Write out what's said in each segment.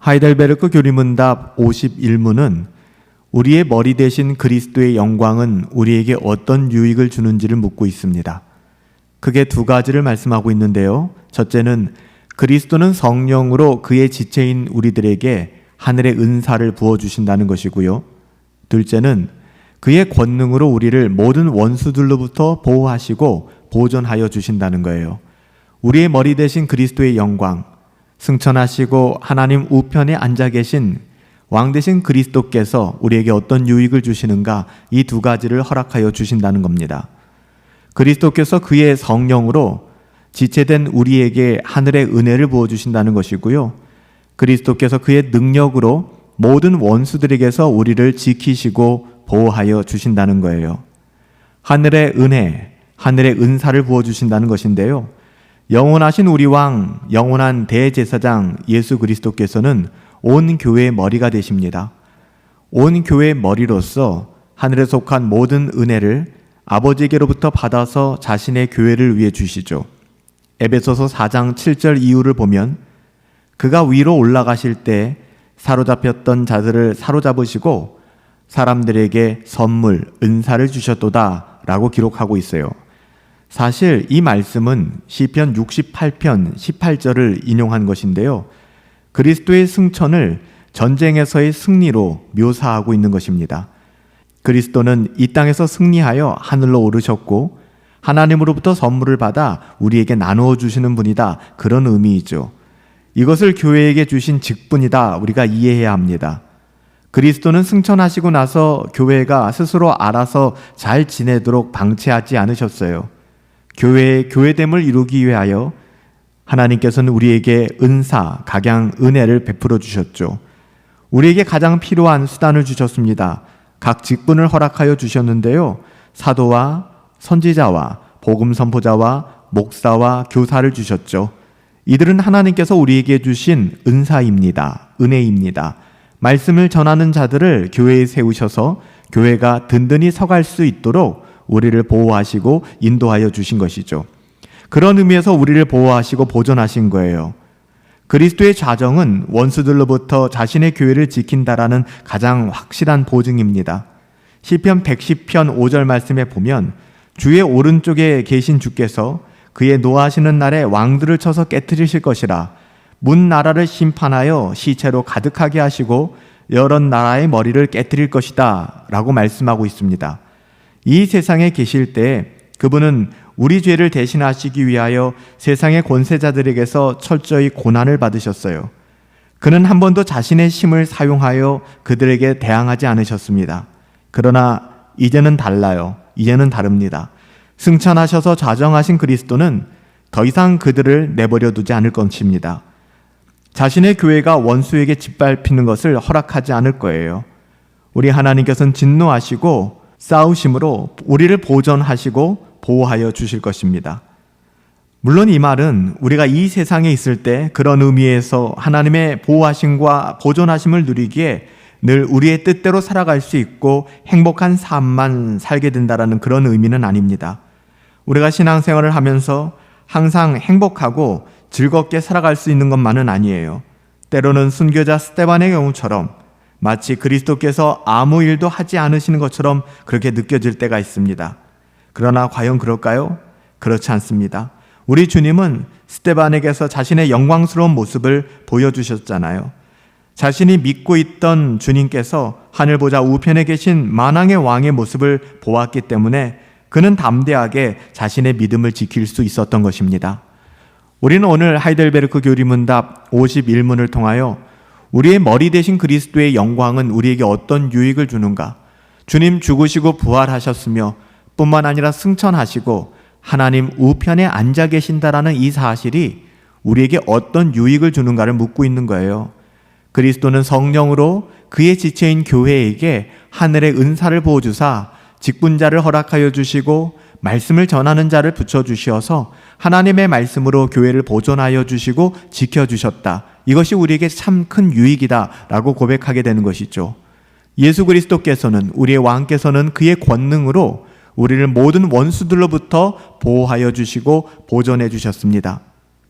하이델베르크 교리문답 51문은 우리의 머리 대신 그리스도의 영광은 우리에게 어떤 유익을 주는지를 묻고 있습니다. 크게 두 가지를 말씀하고 있는데요. 첫째는 그리스도는 성령으로 그의 지체인 우리들에게 하늘의 은사를 부어 주신다는 것이고요. 둘째는 그의 권능으로 우리를 모든 원수들로부터 보호하시고 보존하여 주신다는 거예요. 우리의 머리 대신 그리스도의 영광, 승천하시고 하나님 우편에 앉아 계신 왕 대신 그리스도께서 우리에게 어떤 유익을 주시는가 이 두 가지를 허락하여 주신다는 겁니다. 그리스도께서 그의 성령으로 지체된 우리에게 하늘의 은혜를 부어 주신다는 것이고요. 그리스도께서 그의 능력으로 모든 원수들에게서 우리를 지키시고 보호하여 주신다는 거예요. 하늘의 은혜, 하늘의 은사를 부어 주신다는 것인데요. 영원하신 우리 왕, 영원한 대제사장 예수 그리스도께서는 온 교회의 머리가 되십니다. 온 교회의 머리로서 하늘에 속한 모든 은혜를 아버지에게로부터 받아서 자신의 교회를 위해 주시죠. 에베소서 4장 7절 이후를 보면 그가 위로 올라가실 때 사로잡혔던 자들을 사로잡으시고 사람들에게 선물, 은사를 주셨도다 라고 기록하고 있어요. 사실 이 말씀은 시편 68편 18절을 인용한 것인데요. 그리스도의 승천을 전쟁에서의 승리로 묘사하고 있는 것입니다. 그리스도는 이 땅에서 승리하여 하늘로 오르셨고 하나님으로부터 선물을 받아 우리에게 나누어 주시는 분이다. 그런 의미이죠. 이것을 교회에게 주신 직분이다. 우리가 이해해야 합니다. 그리스도는 승천하시고 나서 교회가 스스로 알아서 잘 지내도록 방치하지 않으셨어요. 교회의 교회됨을 이루기 위하여 하나님께서는 우리에게 은사, 각양, 은혜를 베풀어 주셨죠. 우리에게 가장 필요한 수단을 주셨습니다. 각 직분을 허락하여 주셨는데요. 사도와 선지자와 복음 선포자와 목사와 교사를 주셨죠. 이들은 하나님께서 우리에게 주신 은사입니다. 은혜입니다. 말씀을 전하는 자들을 교회에 세우셔서 교회가 든든히 서갈 수 있도록 우리를 보호하시고 인도하여 주신 것이죠. 그런 의미에서 우리를 보호하시고 보존하신 거예요. 그리스도의 좌정은 원수들로부터 자신의 교회를 지킨다라는 가장 확실한 보증입니다. 시편 110편 5절 말씀에 보면 주의 오른쪽에 계신 주께서 그의 노하시는 날에 왕들을 쳐서 깨뜨리실 것이라 문 나라를 심판하여 시체로 가득하게 하시고 여러 나라의 머리를 깨뜨릴 것이다 라고 말씀하고 있습니다. 이 세상에 계실 때 그분은 우리 죄를 대신하시기 위하여 세상의 권세자들에게서 철저히 고난을 받으셨어요. 그는 한 번도 자신의 힘을 사용하여 그들에게 대항하지 않으셨습니다. 그러나 이제는 달라요. 이제는 다릅니다. 승천하셔서 좌정하신 그리스도는 더 이상 그들을 내버려 두지 않을 것입니다. 자신의 교회가 원수에게 짓밟히는 것을 허락하지 않을 거예요. 우리 하나님께서는 진노하시고 싸우심으로 우리를 보존하시고 보호하여 주실 것입니다. 물론 이 말은 우리가 이 세상에 있을 때 그런 의미에서 하나님의 보호하심과 보존하심을 누리기에 늘 우리의 뜻대로 살아갈 수 있고 행복한 삶만 살게 된다라는 그런 의미는 아닙니다. 우리가 신앙생활을 하면서 항상 행복하고 즐겁게 살아갈 수 있는 것만은 아니에요. 때로는 순교자 스테반의 경우처럼 마치 그리스도께서 아무 일도 하지 않으시는 것처럼 그렇게 느껴질 때가 있습니다. 그러나 과연 그럴까요? 그렇지 않습니다. 우리 주님은 스테반에게서 자신의 영광스러운 모습을 보여주셨잖아요. 자신이 믿고 있던 주님께서 하늘 보자 우편에 계신 만왕의 왕의 모습을 보았기 때문에 그는 담대하게 자신의 믿음을 지킬 수 있었던 것입니다. 우리는 오늘 하이델베르크 교리문답 51문을 통하여 우리의 머리 대신 그리스도의 영광은 우리에게 어떤 유익을 주는가? 주님 죽으시고 부활하셨으며 뿐만 아니라 승천하시고 하나님 우편에 앉아 계신다라는 이 사실이 우리에게 어떤 유익을 주는가를 묻고 있는 거예요. 그리스도는 성령으로 그의 지체인 교회에게 하늘의 은사를 보여주사 직분자를 허락하여 주시고 말씀을 전하는 자를 붙여 주시어서 하나님의 말씀으로 교회를 보존하여 주시고 지켜 주셨다. 이것이 우리에게 참 큰 유익이다라고 고백하게 되는 것이죠. 예수 그리스도께서는 우리의 왕께서는 그의 권능으로 우리를 모든 원수들로부터 보호하여 주시고 보존해 주셨습니다.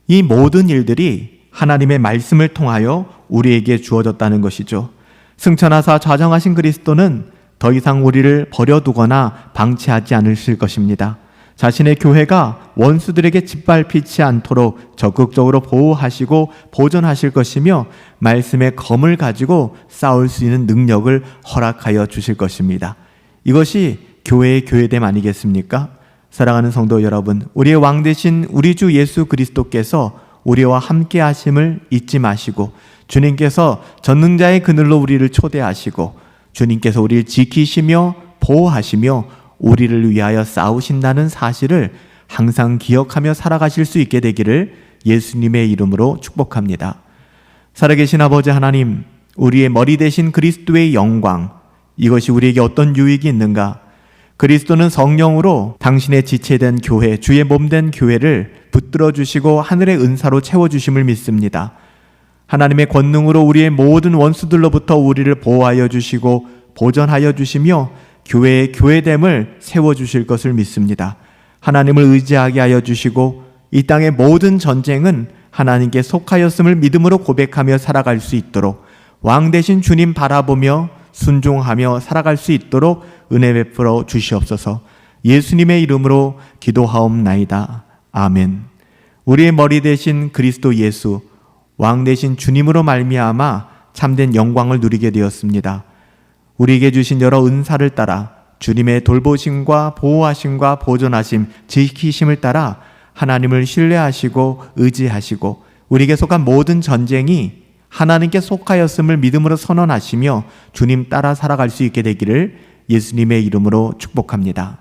이 모든 일들이 하나님의 말씀을 통하여 우리에게 주어졌다는 것이죠. 승천하사 좌정하신 그리스도는 더 이상 우리를 버려두거나 방치하지 않으실 것입니다. 자신의 교회가 원수들에게 짓밟히지 않도록 적극적으로 보호하시고 보존하실 것이며 말씀의 검을 가지고 싸울 수 있는 능력을 허락하여 주실 것입니다. 이것이 교회의 교회됨 아니겠습니까? 사랑하는 성도 여러분, 우리의 왕 되신 우리 주 예수 그리스도께서 우리와 함께 하심을 잊지 마시고 주님께서 전능자의 그늘로 우리를 초대하시고 주님께서 우리를 지키시며 보호하시며 우리를 위하여 싸우신다는 사실을 항상 기억하며 살아가실 수 있게 되기를 예수님의 이름으로 축복합니다. 살아계신 아버지 하나님, 우리의 머리 대신 그리스도의 영광, 이것이 우리에게 어떤 유익이 있는가? 그리스도는 성령으로 당신의 지체된 교회, 주의 몸 된 교회를 붙들어 주시고 하늘의 은사로 채워 주심을 믿습니다. 하나님의 권능으로 우리의 모든 원수들로부터 우리를 보호하여 주시고 보전하여 주시며 교회의 교회됨을 세워 주실 것을 믿습니다. 하나님을 의지하게 하여 주시고 이 땅의 모든 전쟁은 하나님께 속하였음을 믿음으로 고백하며 살아갈 수 있도록 왕 대신 주님 바라보며 순종하며 살아갈 수 있도록 은혜 베풀어 주시옵소서. 예수님의 이름으로 기도하옵나이다. 아멘. 우리의 머리 대신 그리스도 예수 왕 대신 주님으로 말미암아 참된 영광을 누리게 되었습니다. 우리에게 주신 여러 은사를 따라 주님의 돌보심과 보호하심과 보존하심, 지키심을 따라 하나님을 신뢰하시고 의지하시고 우리에게 속한 모든 전쟁이 하나님께 속하였음을 믿음으로 선언하시며 주님 따라 살아갈 수 있게 되기를 예수님의 이름으로 축복합니다.